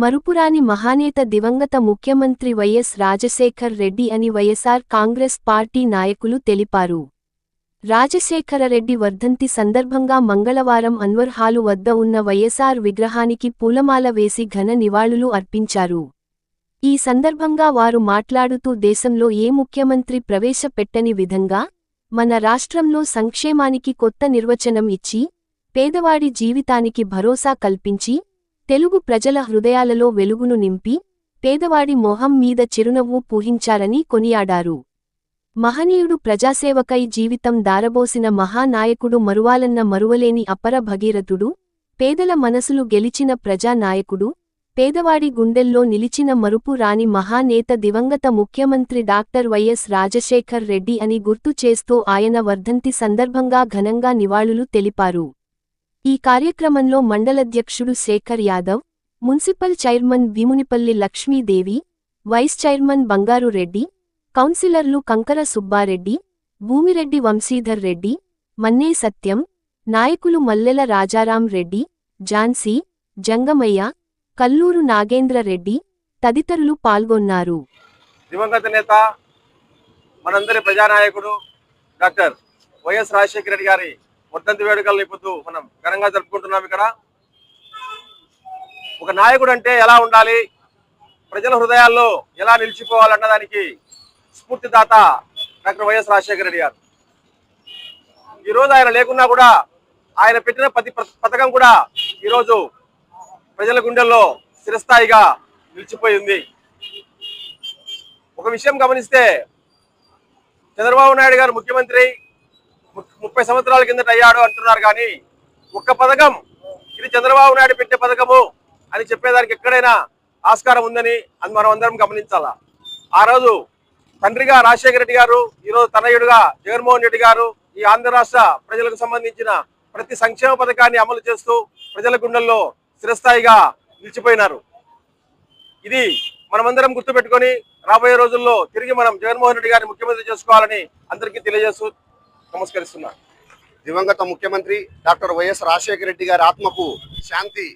మరుపురాని మహానేత దివంగత ముఖ్యమంత్రి వైఎస్ రాజశేఖర్ రెడ్డి అని వైఎస్ఆర్ కాంగ్రెస్ పార్టీ నాయకులు తెలిపారు. రాజశేఖరరెడ్డి వర్ధంతి సందర్భంగా మంగళవారం అన్వర్ హాలు వద్ద ఉన్న వైఎస్ఆర్ విగ్రహానికి పూలమాల వేసి ఘన నివాళులు అర్పించారు. ఈ సందర్భంగా వారు మాట్లాడుతూ దేశంలో ఏ ముఖ్యమంత్రి ప్రవేశపెట్టని విధంగా మన రాష్ట్రంలో సంక్షేమానికి కొత్త నిర్వచనం ఇచ్చి పేదవాడి జీవితానికి భరోసా కల్పించి తెలుగు ప్రజల హృదయాలలో వెలుగును నింపి పేదవాడి మొహం మీద చిరునవ్వు పూహించారని కొనియాడారు. మహనీయుడు ప్రజాసేవకై జీవితం దారబోసిన మహానాయకుడు మరువాలన్న మరువలేని అపర భగీరథుడు పేదల మనసులు గెలిచిన ప్రజానాయకుడు పేదవాడి గుండెల్లో నిలిచిన మరుపు రాని మహానేత దివంగత ముఖ్యమంత్రి డాక్టర్ వైఎస్ రాజశేఖర్ రెడ్డి అని గుర్తు చేస్తూ ఆయన వర్ధంతి సందర్భంగా ఘనంగా నివాళులు తెలిపారు. ఈ కార్యక్రమంలో మండలధ్యక్షుడు Sekhar Yadav municipal chairman Bheemunipalli Lakshmidevi vice chairman Bangaru Reddy కౌన్సిలర్లు కంకర సుబ్బారెడ్డి భూమిరెడ్డి వంశీధర్ రెడ్డి మన్నే సత్యం నాయకులు మల్లెల రాజారాం రెడ్డి ఝాన్సీ జంగమయ్య కల్లూరు నాగేంద్ర రెడ్డి తదితరులు పాల్గొన్నారు. దివంగత నేత మనందరి ప్రజానాయకుడు డాక్టర్ వైఎస్ రాజశేఖర రెడ్డి గారి వర్ధంతి వేడుకలను ఇప్పుడు మనం ఘనంగా జరుపుకుంటున్నాం ఇక్కడ. ఒక నాయకుడు అంటే ఎలా ఉండాలి? ప్రజల హృదయాల్లో ఎలా నిలిచిపోవాలన్న దానికి స్ఫూర్తిదాత doctor Y S Rajasekhara Reddy గారు. ఈరోజు ఆయన లేకున్నా కూడా ఆయన పెట్టిన ప్రతి పథకం కూడా ఈరోజు ప్రజల గుండెల్లో స్థిరస్థాయిగా నిలిచిపోయింది ఒక విషయం గమనిస్తే చంద్రబాబు నాయుడు గారు ముఖ్యమంత్రి ముప్పై సంవత్సరాల కిందట అయ్యాడు అంటున్నారు కానీ ఒక్క పథకం ఇది చంద్రబాబు నాయుడు పెట్టే పథకము అని చెప్పేదానికి ఎక్కడైనా ఆస్కారం ఉందని అది మనం అందరం గమనించాలా? ఆ రోజు తండ్రిగా రాజశేఖర రెడ్డి గారు ఈరోజు తనయుడుగా జగన్మోహన్ రెడ్డి గారు ఈ ఆంధ్ర రాష్ట్ర ప్రజలకు సంబంధించిన ప్రతి సంక్షేమ పథకాన్ని అమలు చేస్తూ ప్రజల గుండెల్లో స్థిరస్థాయిగా నిలిచిపోయినారు. ఇది మనమందరం గుర్తుపెట్టుకొని రాబోయే రోజుల్లో తిరిగి మనం జగన్మోహన్ రెడ్డి గారిని ముఖ్యమంత్రి చేసుకోవాలని అందరికీ తెలియజేస్తూ నమస్కరిస్తున్నా. దివంగత ముఖ్యమంత్రి డాక్టర్ వైఎస్ రాజశేఖర రెడ్డి గారి ఆత్మకు శాంతి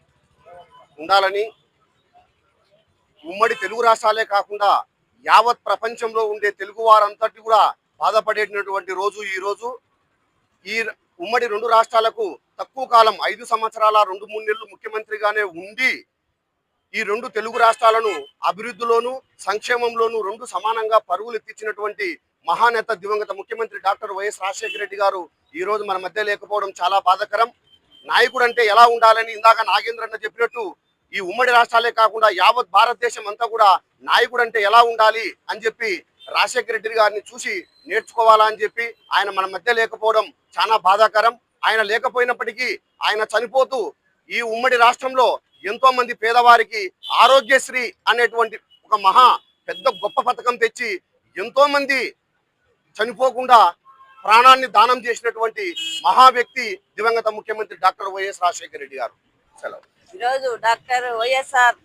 ఉండాలని ఉమ్మడి తెలుగు రాష్ట్రాలే కాకుండా యావత్ ప్రపంచంలో ఉండే తెలుగు వారంతటి కూడా బాధపడేటటువంటి రోజు ఈ రోజు. ఈ ఉమ్మడి రెండు రాష్ట్రాలకు తక్కువ కాలం ఐదు సంవత్సరాల రెండు మూడు నెలలు ముఖ్యమంత్రిగానే ఉండి ఈ రెండు తెలుగు రాష్ట్రాలను అభివృద్ధిలోను సంక్షేమంలోను రెండు సమానంగా పరుగులు ఎత్తించినటువంటి మహానేత దివంగత ముఖ్యమంత్రి డాక్టర్ వైఎస్ రాజశేఖర రెడ్డి గారు ఈ రోజు మన మధ్య లేకపోవడం చాలా బాధాకరం. నాయకుడు అంటే ఎలా ఉండాలని ఇందాక నాగేంద్ర అన్న చెప్పినట్టు ఈ ఉమ్మడి రాష్ట్రాలే కాకుండా యావత్ భారతదేశం అంతా కూడా నాయకుడు అంటే ఎలా ఉండాలి అని చెప్పి రాజశేఖర రెడ్డి గారిని చూసి నేర్చుకోవాలా అని చెప్పి ఆయన మన మధ్య లేకపోవడం చాలా బాధాకరం. ఆయన లేకపోయినప్పటికీ ఆయన చనిపోతూ ఈ ఉమ్మడి రాష్ట్రంలో ఎంతో మంది పేదవారికి ఆరోగ్యశ్రీ అనేటువంటి ఒక మహా పెద్ద గొప్ప పథకం తెచ్చి ఎంతో మంది చనిపోకుండా ప్రాణాన్ని దానం చేసినటువంటి మహా వ్యక్తి దివంగత ముఖ్యమంత్రి డాక్టర్ వైఎస్ రాజశేఖర రెడ్డి గారు. సెలవు. ఈరోజు డాక్టర్ వైఎస్ఆర్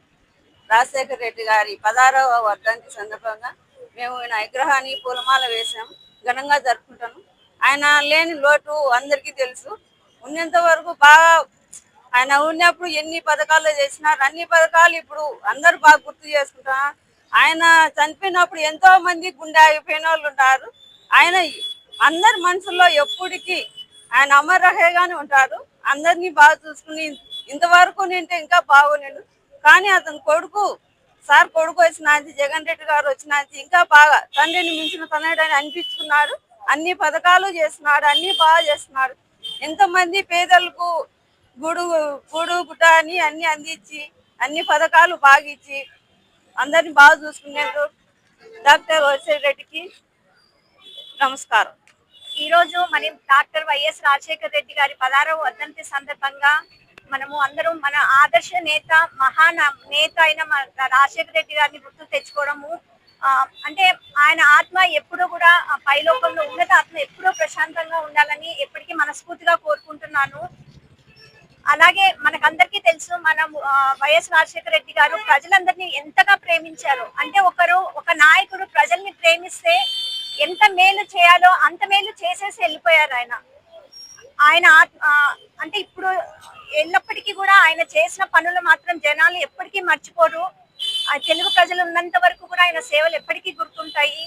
రాజశేఖర రెడ్డి గారి పదహారవ వర్ధంతి సందర్భంగా మేము ఈయన విగ్రహాన్ని పూలమాల వేసాం ఘనంగా జరుపుకుంటాను ఆయన లేని లోటు అందరికీ తెలుసు. ఉన్నంత వరకు బాగా ఆయన ఉన్నప్పుడు ఎన్ని పథకాలు చేసినారు అన్ని పథకాలు ఇప్పుడు అందరు బాగా గుర్తు చేసుకుంటున్నారు ఆయన చనిపోయినప్పుడు ఎంతో మంది గుండె అయిపోయిన వాళ్ళు ఉంటారు. ఆయన అందరి మనసులో ఎప్పటికీ ఆయన అమరహేగానే ఉంటారు అందరినీ బాగా చూసుకుని ఇంతవరకు నింటే ఇంకా బాగోలేడు కానీ అతని కొడుకు సార్ కొడుకు వచ్చినాది జగన్ రెడ్డి గారు వచ్చినాది ఇంకా బాగా తండ్రిని మించిన తనయుడని అనిపించుకున్నాడు. అన్ని పథకాలు చేస్తున్నాడు అన్ని బాగా చేస్తున్నాడు. ఎంతమంది పేదలకు గుడు గుడు గుట అని అన్ని అందించి అన్ని పథకాలు బాగా ఇచ్చి అందరిని బాగా చూసుకునేందుకు డాక్టర్ వైఎస్ రెడ్డికి నమస్కారం. ఈరోజు మనం డాక్టర్ వైఎస్ రాజశేఖర రెడ్డి గారి పదారవ వర్ధంతి సందర్భంగా మనము అందరం మన ఆదర్శ నేత మహాన నేత అయిన మన రాజశేఖర రెడ్డి గారిని గుర్తు తెచ్చుకోవడము అంటే ఆయన ఆత్మ ఎప్పుడూ కూడా పైలోకంలో ఉన్నత ఆత్మ ఎప్పుడూ ప్రశాంతంగా ఉండాలని ఎప్పటికీ మనస్ఫూర్తిగా కోరుకుంటున్నాను. అలాగే మనకందరికీ తెలుసు మనం వైఎస్ రాజశేఖర రెడ్డి గారు ప్రజలందరినీ ఎంతగా ప్రేమించారు. అంటే ఒకరు ఒక నాయకుడు ప్రజల్ని ప్రేమిస్తే ఎంత మేలు చేయాలో అంత మేలు చేసేసి వెళ్ళిపోయారు ఆయన. ఆయన అంటే ఇప్పుడు ఎల్లప్పటికీ కూడా ఆయన చేసిన పనులు మాత్రం జనాలు ఎప్పటికీ మర్చిపోరు. ఆ తెలుగు ప్రజలు ఉన్నంత వరకు కూడా ఆయన సేవలు ఎప్పటికీ గుర్తుంటాయి.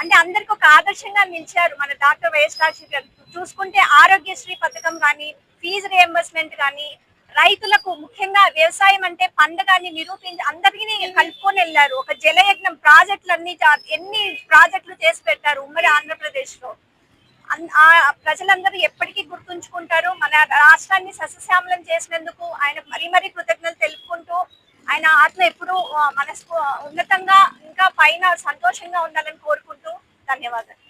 అంటే అందరికి ఒక ఆదర్శంగా నిలిచారు మన డాక్టర్ వైఎస్ రాజశేఖర్ గారు. చూసుకుంటే ఆరోగ్యశ్రీ పథకం కానీ ఫీజు రియంబర్స్మెంట్ కానీ రైతులకు ముఖ్యంగా వ్యవసాయం అంటే పండగాన్ని నిరూపించి అందరినీ కలుపుకొని వెళ్ళారు. ఒక జలయజ్ఞం ప్రాజెక్టులన్నీ ఎన్ని ప్రాజెక్టులు చేసి పెట్టారు ఉమ్మడి ఆంధ్రప్రదేశ్లో అన్- ఆ ప్రజలందరూ ఎప్పటికీ గుర్తుంచుకుంటారు. మన రాష్ట్రాన్ని సస్యశ్యామలం చేసినందుకు ఆయన మరీ మరీ కృతజ్ఞతలు తెలుపుకుంటూ ఆయన ఆత్మ ఎప్పుడూ మనసు ఉన్నతంగా ఇంకా పైన సంతోషంగా ఉండాలని కోరుకుంటూ ధన్యవాదాలు.